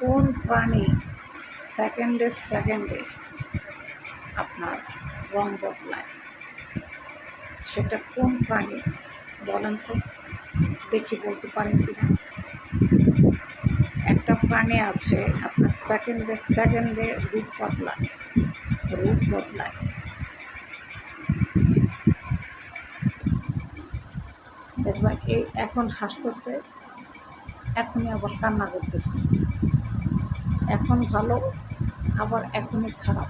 কোন প্রাণী সেকেন্ডে সেকেন্ডে আপনার রং বদলায় সেটা কোন প্রাণী? বলেন তো, দেখি বলতে পারেন কি না একটা প্রাণী আছে, আপনার সেকেন্ডে সেকেন্ডে রূপ বদলায়। রূপ বদলায়। দেখবা এই এখন হাসতেছে, এখনই আবার কান্না করতেছে। এখন ভালো, আবার এখনই খারাপ।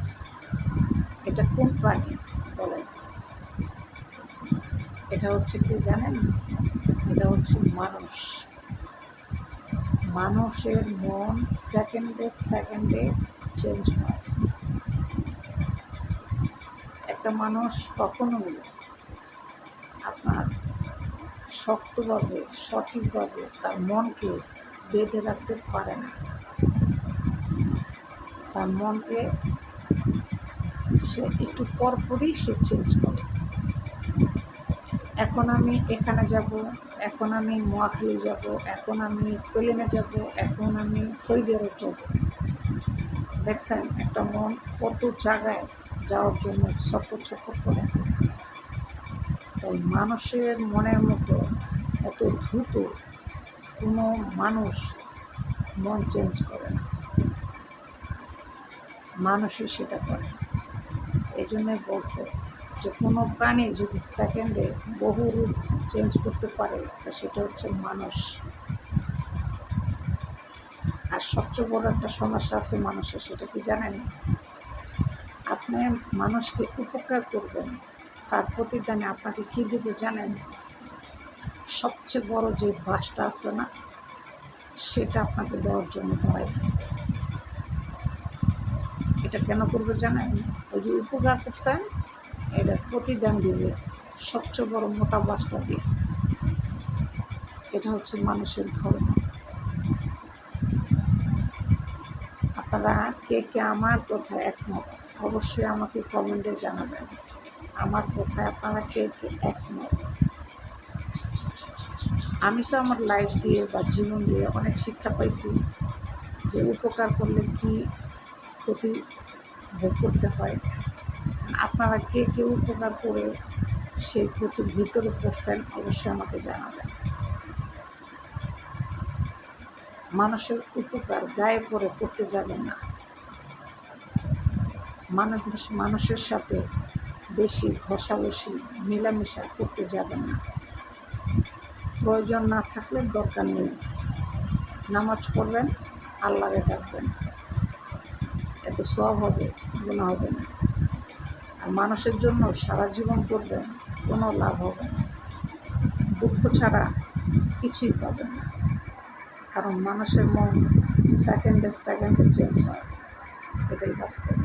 এটা কোন প্রাণী বলেন? এটা হচ্ছে কি জানেন? এটা হচ্ছে মানুষ। মানুষের মন সেকেন্ডে সেকেন্ডে চেঞ্জ হয়। একটা মানুষ কখনোই আপনার শক্তভাবে, সঠিকভাবে তার মনকে বেঁধে রাখতে পারে না। তার মনকে সে একটু পরপরই সে চেঞ্জ করে। এখন আমি এখানে যাব, এখন আমি নোয়াখালী যাব, এখন আমি প্লেনে যাব, এখন আমি সৌদি আরব যাব। দেখছেন, একটা মন কত জায়গায় যাওয়ার জন্য ছটফট ছটফট করে। তাই মানুষের মনের মতো এত দ্রুত কোনো মানুষ মন চেঞ্জ করে না। মানুষই সেটা করে। এই জন্যে বলছে যে, কোনো প্রাণী যদি সেকেন্ডে বহু রূপ চেঞ্জ করতে পারে, তা সেটা হচ্ছে মানুষ। আর সবচেয়ে বড় একটা সমস্যা আছে মানুষের, সেটা কি জানেন? আপনি মানুষকে উপকার করবেন, তার প্রতিদানে আপনাকে কী দেবে জানেন? সবচেয়ে বড় যে বাসটা আছে না, সেটা আপনাকে দেওয়ার জন্য দাঁড়ায় এটা কেন করবে জানেন ওই যে উপকার করছেন এটা প্রতিদান দিবে সবচেয়ে বড় মোটা বাসটা দিয়ে। এটা হচ্ছে মানুষের ধর্ম। আপনারা কে কে আমার কথায় একমত, অবশ্যই আমাকে কমেন্টে জানাবেন। আমার কথায় আপনারা কে কে একমত? আমি তো আমার লাইফ দিয়ে বা জীবন দিয়ে অনেক শিক্ষা পাইছি যে উপকার করলে কি ক্ষতি ভোগ করতে হয়। আপনারা কে কে উপকার করে সেই ক্ষতির ভিতরে পড়ছেন অবশ্যই আমাকে জানাবেন। মানুষের উপকার গায়ে পরে করতে যাবেন না। মানুষ মানুষের সাথে বেশি ঘষাঘষি, মেলামেশা করতে যাবেন না। প্রয়োজন না থাকলে দরকার নেই। নামাজ পড়বেন আল্লাহরে ডাকবেন। এতে সব হবে গুণা হবে না। আর মানুষের জন্য সারা জীবন করবেন কোনো লাভ হবে না। দুঃখ ছাড়া কিছুই পাবে না। কারণ মানুষের মন সেকেন্ডে সেকেন্ডে চেঞ্জ হয়। এটাই বাস্তব।